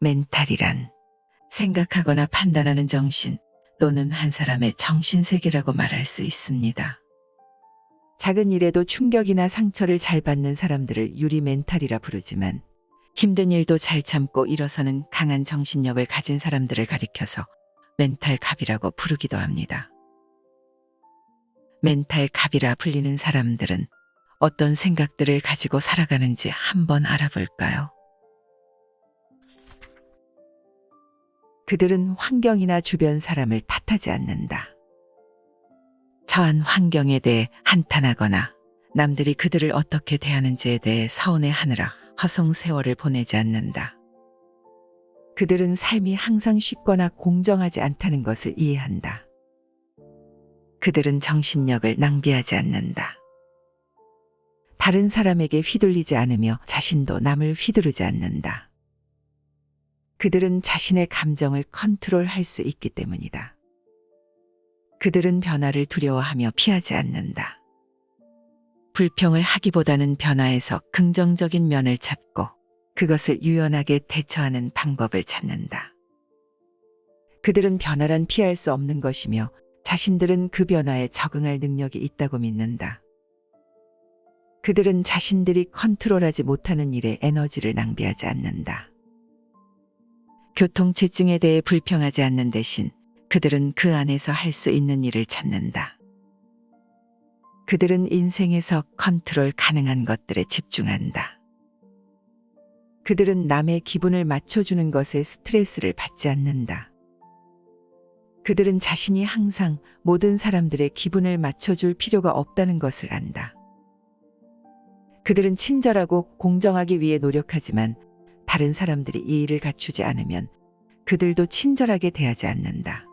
멘탈이란 생각하거나 판단하는 정신 또는 한 사람의 정신세계라고 말할 수 있습니다. 작은 일에도 충격이나 상처를 잘 받는 사람들을 유리 멘탈이라 부르지만 힘든 일도 잘 참고 일어서는 강한 정신력을 가진 사람들을 가리켜서 멘탈 갑이라고 부르기도 합니다. 멘탈 갑이라 불리는 사람들은 어떤 생각들을 가지고 살아가는지 한번 알아볼까요? 그들은 환경이나 주변 사람을 탓하지 않는다. 처한 환경에 대해 한탄하거나 남들이 그들을 어떻게 대하는지에 대해 서운해 하느라 허송 세월을 보내지 않는다. 그들은 삶이 항상 쉽거나 공정하지 않다는 것을 이해한다. 그들은 정신력을 낭비하지 않는다. 다른 사람에게 휘둘리지 않으며 자신도 남을 휘두르지 않는다. 그들은 자신의 감정을 컨트롤할 수 있기 때문이다. 그들은 변화를 두려워하며 피하지 않는다. 불평을 하기보다는 변화에서 긍정적인 면을 찾고 그것을 유연하게 대처하는 방법을 찾는다. 그들은 변화란 피할 수 없는 것이며 자신들은 그 변화에 적응할 능력이 있다고 믿는다. 그들은 자신들이 컨트롤하지 못하는 일에 에너지를 낭비하지 않는다. 교통체증에 대해 불평하지 않는 대신 그들은 그 안에서 할 수 있는 일을 찾는다. 그들은 인생에서 컨트롤 가능한 것들에 집중한다. 그들은 남의 기분을 맞춰주는 것에 스트레스를 받지 않는다. 그들은 자신이 항상 모든 사람들의 기분을 맞춰줄 필요가 없다는 것을 안다. 그들은 친절하고 공정하기 위해 노력하지만 다른 사람들이 이 일을 갖추지 않으면 그들도 친절하게 대하지 않는다.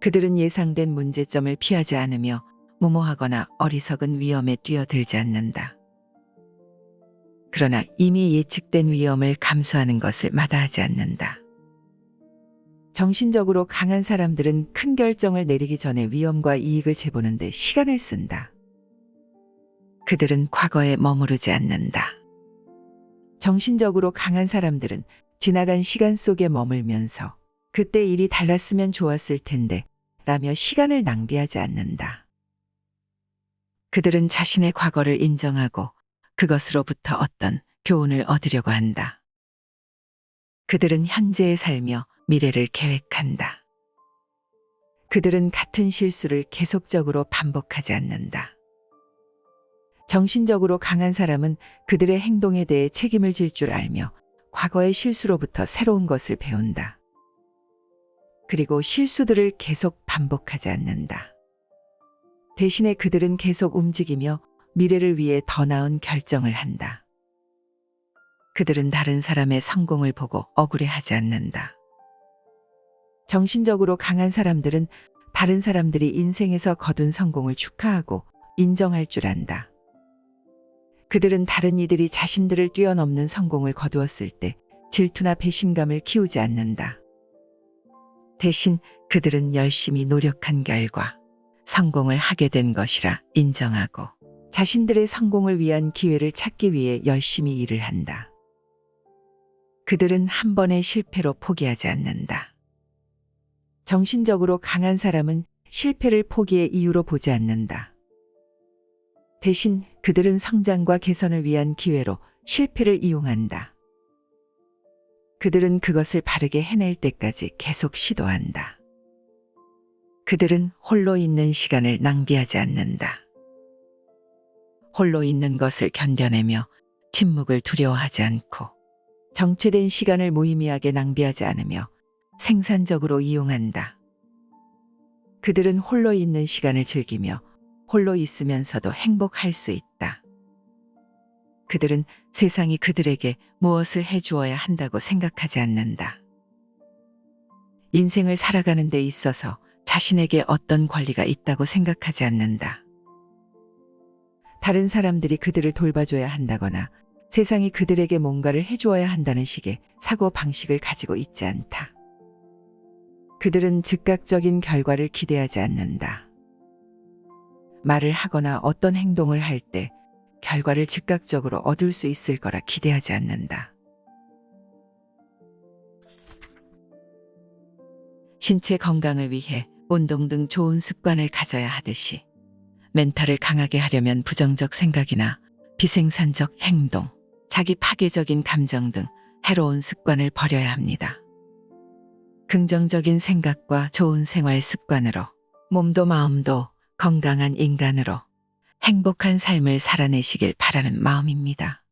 그들은 예상된 문제점을 피하지 않으며 무모하거나 어리석은 위험에 뛰어들지 않는다. 그러나 이미 예측된 위험을 감수하는 것을 마다하지 않는다. 정신적으로 강한 사람들은 큰 결정을 내리기 전에 위험과 이익을 재보는데 시간을 쓴다. 그들은 과거에 머무르지 않는다. 정신적으로 강한 사람들은 지나간 시간 속에 머물면서 그때 일이 달랐으면 좋았을 텐데 라며 시간을 낭비하지 않는다. 그들은 자신의 과거를 인정하고 그것으로부터 어떤 교훈을 얻으려고 한다. 그들은 현재에 살며 미래를 계획한다. 그들은 같은 실수를 계속적으로 반복하지 않는다. 정신적으로 강한 사람은 그들의 행동에 대해 책임을 질 줄 알며 과거의 실수로부터 새로운 것을 배운다. 그리고 실수들을 계속 반복하지 않는다. 대신에 그들은 계속 움직이며 미래를 위해 더 나은 결정을 한다. 그들은 다른 사람의 성공을 보고 억울해하지 않는다. 정신적으로 강한 사람들은 다른 사람들이 인생에서 거둔 성공을 축하하고 인정할 줄 안다. 그들은 다른 이들이 자신들을 뛰어넘는 성공을 거두었을 때 질투나 배신감을 키우지 않는다. 대신 그들은 열심히 노력한 결과 성공을 하게 된 것이라 인정하고 자신들의 성공을 위한 기회를 찾기 위해 열심히 일을 한다. 그들은 한 번의 실패로 포기하지 않는다. 정신적으로 강한 사람은 실패를 포기의 이유로 보지 않는다. 대신 그들은 성장과 개선을 위한 기회로 실패를 이용한다. 그들은 그것을 바르게 해낼 때까지 계속 시도한다. 그들은 홀로 있는 시간을 낭비하지 않는다. 홀로 있는 것을 견뎌내며 침묵을 두려워하지 않고 정체된 시간을 무의미하게 낭비하지 않으며 생산적으로 이용한다. 그들은 홀로 있는 시간을 즐기며 홀로 있으면서도 행복할 수 있다. 그들은 세상이 그들에게 무엇을 해주어야 한다고 생각하지 않는다. 인생을 살아가는 데 있어서 자신에게 어떤 권리가 있다고 생각하지 않는다. 다른 사람들이 그들을 돌봐줘야 한다거나 세상이 그들에게 뭔가를 해주어야 한다는 식의 사고 방식을 가지고 있지 않다. 그들은 즉각적인 결과를 기대하지 않는다. 말을 하거나 어떤 행동을 할 때 결과를 즉각적으로 얻을 수 있을 거라 기대하지 않는다. 신체 건강을 위해 운동 등 좋은 습관을 가져야 하듯이 멘탈을 강하게 하려면 부정적 생각이나 비생산적 행동, 자기 파괴적인 감정 등 해로운 습관을 버려야 합니다. 긍정적인 생각과 좋은 생활 습관으로 몸도 마음도 건강한 인간으로 행복한 삶을 살아내시길 바라는 마음입니다.